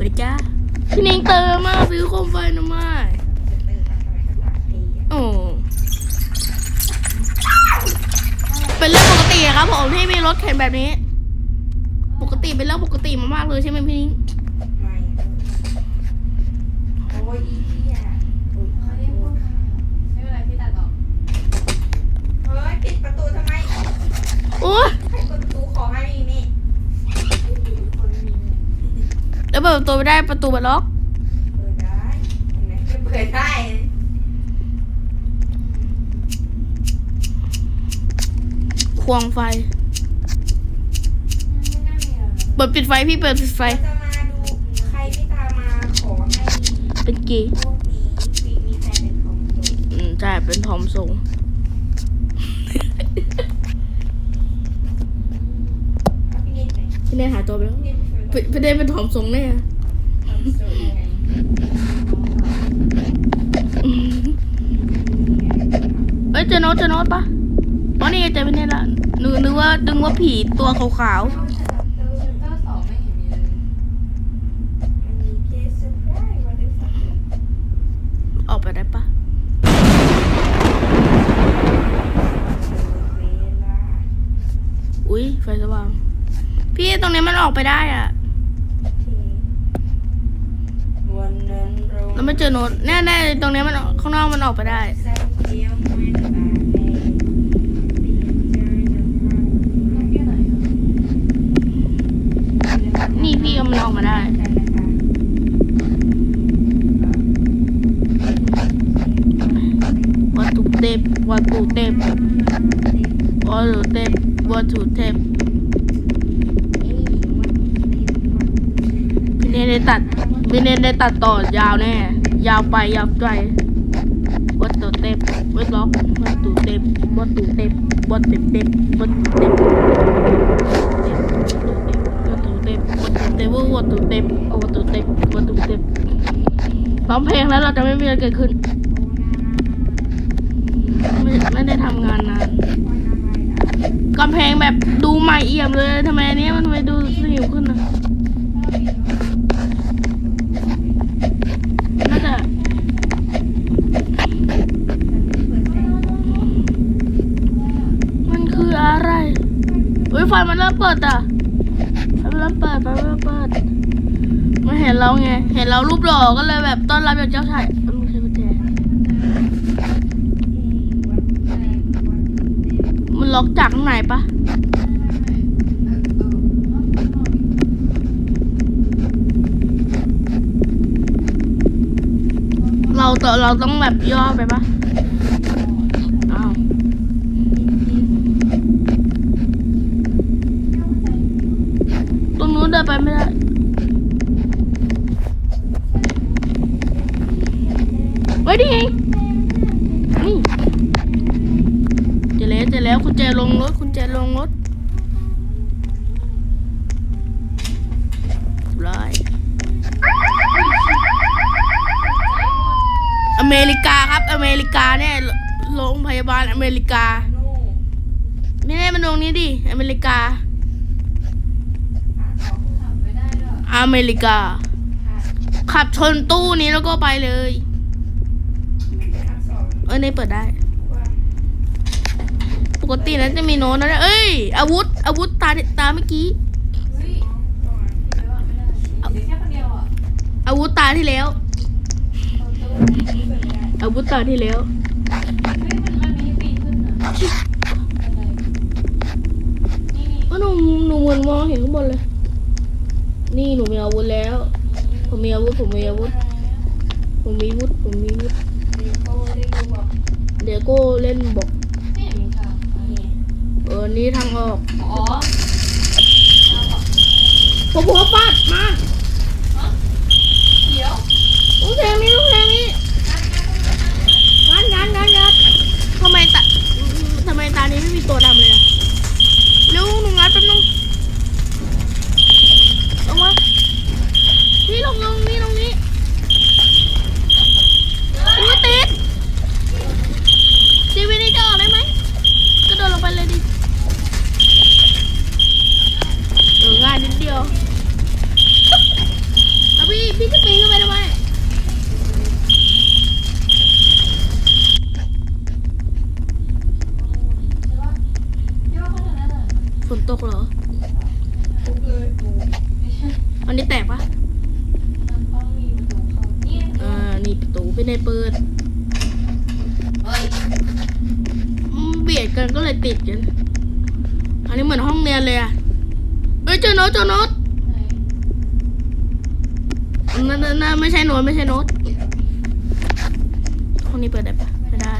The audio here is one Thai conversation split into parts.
สวัสดีจ้าคือนิงเติมมาซื้อโคมไฟนะมาทำมก็ตามทีอะโอ้เป็นเรื่องปกติครับผมที่มีรถเข็นแบบนี้ ปกติเป็นเรื่องปกติมากๆเลยใช่ไหมพี่นิง ไม่เออโอ้ยอีเหี้ยโอ้ยขอ ไม่ โท ได้พูด ษค่ะ ไม่เป็นไรพี่ตัดออก เฮ้ยปิดประตูทำไม โอ้ย ใครเปิดประตูขอให้มีนี่ คนไม่มีเลย แล้ว เปิดประตูไม่ได้ประตูมันล็อก เปิดได้เห็นไหมเปิดได้ควงไฟ ไม่น่ามีแล้วนะเปิดปิดไฟพี่เปิดปิดไฟ เราจะมาดูใครที่ตามมาขอให้เป็นเกย์พวกนี้มีมีแฟนเป็นของตัวอืมใช่เป็นทอมทรงถ้าพี่นิดไหนพี่เน่หายตัวไปแล้ว พี่นิดเป็น ไม่เด้เป็นถอมทรงแน่เอ้ยเจโน้ตเจโน้ตปะอ๋อนี่จะเป็นเนี่ละนึกนึกว่าดึงว่าผีตัวขาวออกไปได้ปะอุ้ยไฟสว่าง พี่ตรงนี้มันออกไปได้อะ เราไม่เจอโน้ตแน่ๆตรงนี้มันข้างนอกมันออกไปได้ นี่พี่กำลังออกมาได้ วัตถุเทปวัตถุเทปวัตถุเทปวัตถุเทป ได้ตัดม่เน้ได้ตัดต่อยาวแน่ ยาวไปยาวไกลวัดตัวเต็มวัดล็อกวัดตัวเต็มวัดตัวเต็มวัดเต็มเต็มวัดเต็มวัตัวเต็มวัดตัวเต็มวัดตัวเต็มวัดตัวเต็มวัดตัวเต็มร้อมเพลงแล้วเราจะไม่มีอะไรเกิดขึ้น ไม่ไม่ได้ทำงานนานกำแพงแบบดูใหม่เอี่ยมเลยทำไมอันนี้มันไปดูสิวขึ้นนะ ไฟมันเริ่มเปิดอะมันเริ่มเปิดมันเริ่มเปิด มันเห็นเราไง เห็นเรารูปหล่อก็เลยแบบต้อนรับอย่างเจ้าชายเอ้ยไม่ใช่กุญแจมันล็อกจากข้างในปะเราต่อเราต้องแบบย่อไปปะอ้าว ไปไม่ได้ไว้ดิไงนี่เจอแล้วเจอแล้วคุณแจลงรถคุณแจลงรถร้อยอเมริกาครับ อเมริกาเนี่ยโรงพยาบาลอเมริกา ไม่ได้มันตรงนี้ดิ อเมริกา ถามไม่ได้ด้วย อเมริกา ขับชนตู้นี้แล้วก็ไปเลยเออในเปิดได้ ปกตินั้นจะมีโน้ตนะเอ้ย อาวุธ อาวุธตาตาเมื่อกี้ อาวุธตาที่แล้ว อาวุธตาที่แล้วเออหนูหนูเหมือนมองเห็นข้างบนเลย นี่หนูมีอาวุธแล้ว ผมมีอาวุธ ผมมีอาวุธ ผมมีอาวุธ ผมมีอาวุธ เดี๋ยวก็เล่นบอกไม่เห็นมีค่ะเออ นี่ทางออกอ๋อผมหัวฟาดมาเดี๋ยวลูกแทงนี้ลูกแทงนี้งัดงัดงัดงัดทำไมตาทำไมตานี้ไม่มีตัวดำเลยอะเร็วหนูงัดแป๊บนึงลงมาพี่ลงลงนี่ลงนี้อุ้ยติดทีวีนี้จะออกได้ไหมกระโดดลงไปเลยดิเออง่ายนิดเดียวแล้วพี่พี่จะปีนขึ้นไปทำไม ใช่ปะเดี๋ยวเขาจะนั่นอะ ฝนตกเหรอ ทุบเลยกู อันนี้แตกปะมันต้องมีประตูเข้าเนี่ยอ่า นี่ประตูไม่ได้เปิดเบียดกันก็เลยติดกัน อันนี้เหมือนห้องเรียนเลยอะเฮ้ยเจอโน้ตเจอโน้ตนั่นนั่นนั่นไม่ใช่โน้ตไม่ใช่โน้ตห้องนี้เปิดได้ปะไม่ได้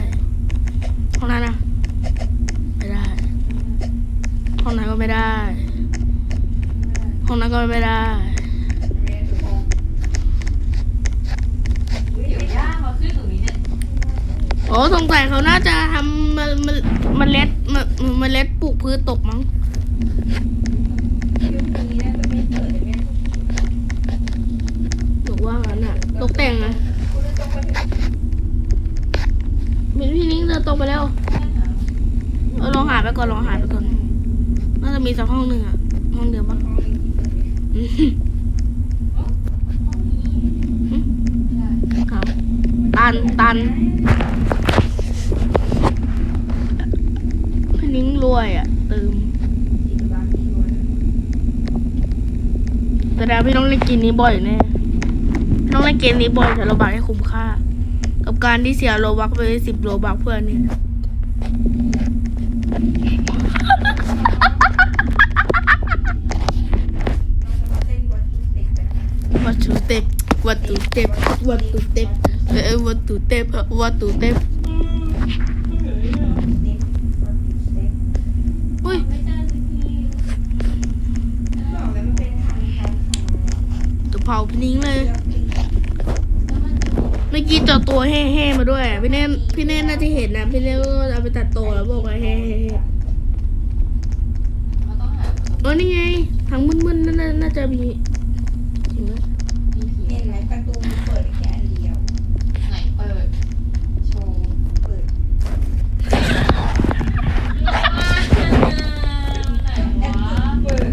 ห้องนั้นอะไม่ได้ ห้องนั้นก็ไม่ได้ ห้องนั้นก็ไม่ได้ เรียนทุกห้องอุ้ย เดี๋ยวย่ามาขึ้นตรงนี้เนี่ย โอ้สงสัยเขาน่าจะทำมันมันมันเล็ดมันมันเล็ดปลูกพืชตกมั้งยุคนี้นะจะไม่เปิดเลยแม่หรือว่างั้นอะตกแต่งอะมีพี่นิ้งเดินตรงไปแล้วเออลองหาไปก่อนลองหาไปก่อนน่าจะมีสักห้องหนึ่งอะห้องเดียวมั้งตันตัน นิ้งรวยอะเติมติดบ้านที่ด้วยนะแต่แล้วพี่ต้องเล่นเกินนี้บ่อยแน่พี่ต้องเล่นเกมนี้บ่อยแต่โลบักให้คุ้มค่า กับการที่เสียโลบักไปสิบโลบักเพื่อนนี่วัดตถุเต็บวัตถุเต็บวัตถุเต็บเอ้ยวัตถุเต็บวัตถุเต็บ เด็กวัดจุดเด็ก อุ้ย ไม่เจอสักที บอกเลยมันเป็นทางการท จะเผาพี่นิ้งเลยำเลือกปีแล้วมันจะมีเมื่อกี้เจอตัวแห่ๆมาด้วย พี่เน่พี่เน่น่าจะเห็นนะ พี่เน่ก็เอาไปตัดตัวแล้วบอกว่าแห่มันต้องหาประตูๆเออนี่ไงทางมึนๆนั่นน่ะน่าจะมีจริงไหม มีผี เห็นไหมประตูมันเปิดได้แค่อันเดียว ไหนเปิดโชว์ เปิด ไหนวะ เปิด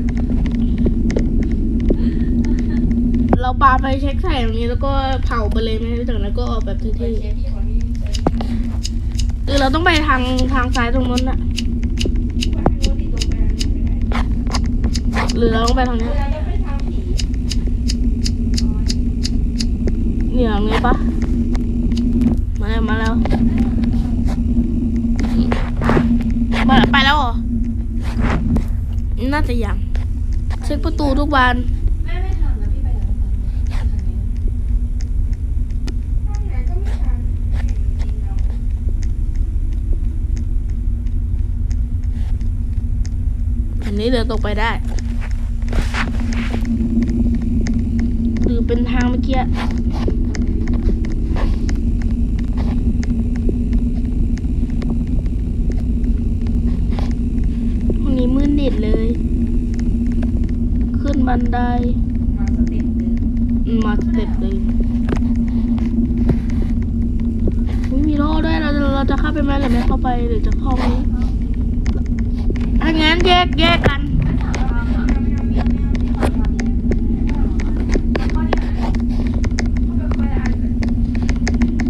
เราปาไปเช็ค ใส่ตรงนี้แล้วก็เผาไปเลยไหมจากนั้นก็ออกแบบเท่ๆหรือเราต้องไปทางทางซ้ายตรงนั้นน่ะหรือเราต้องไปทางเนี้ลาต้องไปทางผีอ๋อเนี่ยตรงนี้ปะมาแล้วมาแล้วมาไปแล้วเหรอน่าจะยังเช็คประตูทุกบาน แม่ไม่ทำนะพี่ไปทางนี้ทางนี้ ทางไหนก็ไม่ทันเห็นมันกินเรา อั นนี้เดินตรงไปได้ หรือเป็นทางเมื่อกี้ห้องนี้มืดนิดเลย ขึ้นบันได มาสเต็ปหนึ่งอืมมาสเต็ปเลยอุ๊ยมีโล่ด้วยเราจะเราจะเข้าไปไหมหรือไม่เข้าไปหรือจะเข้าไหมถ้า งั้นแยกแยกกัน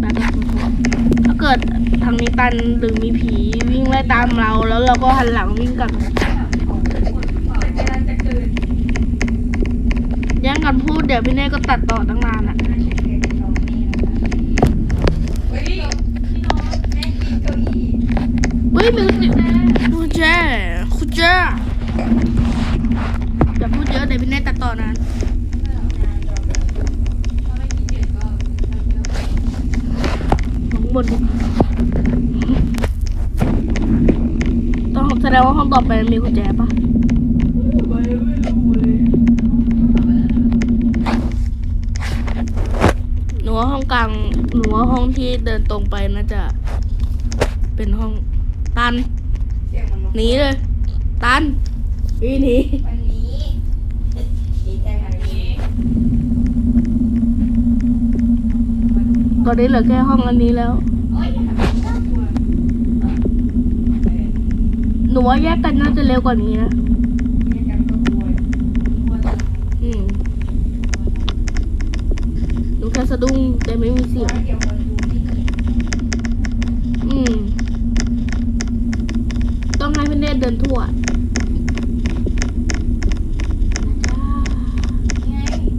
แบบถ้าเกิดทางนี้ตันหรือมีผีวิ่งไล่ตามเราแล้วเราก็หันหลังวิ่งกลับแต่เวลาจะเกิดแย่งกันพูดเดี๋ยวพี่เน่ก็ตัดต่อตั้งนานอะน่าจะเกิดตรงนี้นะคะเฮ้ยพี่น้องแม่กินเก้าอี้เฮ้ยมีคุณแจ จ้าอย่าพูดเยอะเดี๋ยวพี่แนทตัดต่อนานข้างบนต้องแสดงว่าห้องต่อไปมีกุญแจปะหนูวห้องกลางหนูวห้องที่เดินตรงไปน่าจะ เป็นห้องตันหนีเลย ตันวิ่งหนีวันนี้ดีใจค่ะนี้ตอนนี้เหลือแค่ห้องอันนี้แล้ว โอ้ยอย่าทำน่ากลัวหนูว่าแยกกันน่าจะเร็วกว่านี้นะมีการตัวกลัวกลัวจังอืมหนูแค่สะดุ้งแต่ไม่มีเสียงเดี๋ยวคนดูไม่เห็นอืม ต้องให้พี่เนตเดินทั่ว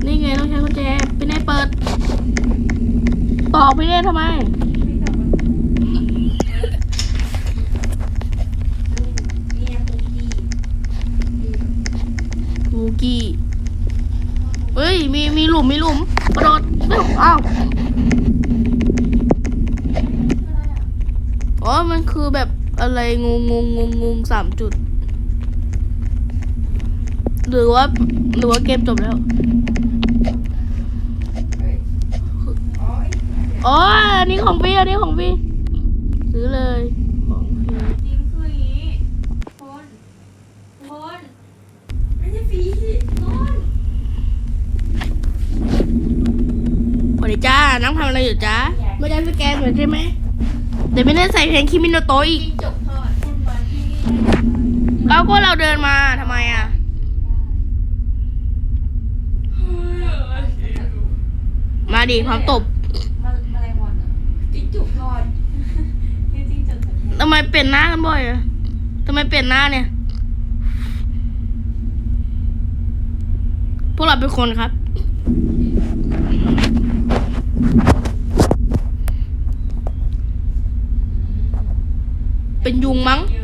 นี่ไง นี่ไงต้องใช้กุญแจพี่เนตเปิด ต อกพี่นทำไม มูกี้เฮ้ย มีมีหลุมมีหลุมกระโดดเร็วอ้าวอ๋อ มันคือแบบอะไรงงงงงงงสามจุด หรือว่า หรือว่าเกมจบแล้ว เฮ้ยโอ้ย อ๋ออันนี้ของพี่อันนี้ของพี่ซื้อเลยของพี่จริงคืออย่างนี้คนคนไม่ใช่ฟรีคนสวัสดีจ้านั่งทำอะไรอยู่จ้าไม่ได้สแกนเหมือนใช่ไหมแต่ไม่ได้ใส่เพลงคิมิโนโตะอีก จบทอดคุณมาที่นี่ได้แล้วก็เราเดินมาทำไมอะ มาดิพร้อมตบ มาแมลงวันอะ จิ้งจุกทอดจริงๆจบสัญญาทำไมเปลี่ยนหน้ากันบ่อยอะทำไมเปลี่ยนหน้าเนี่ย พวกเราเป็นคนครับ เป็นยุงมั้ง เย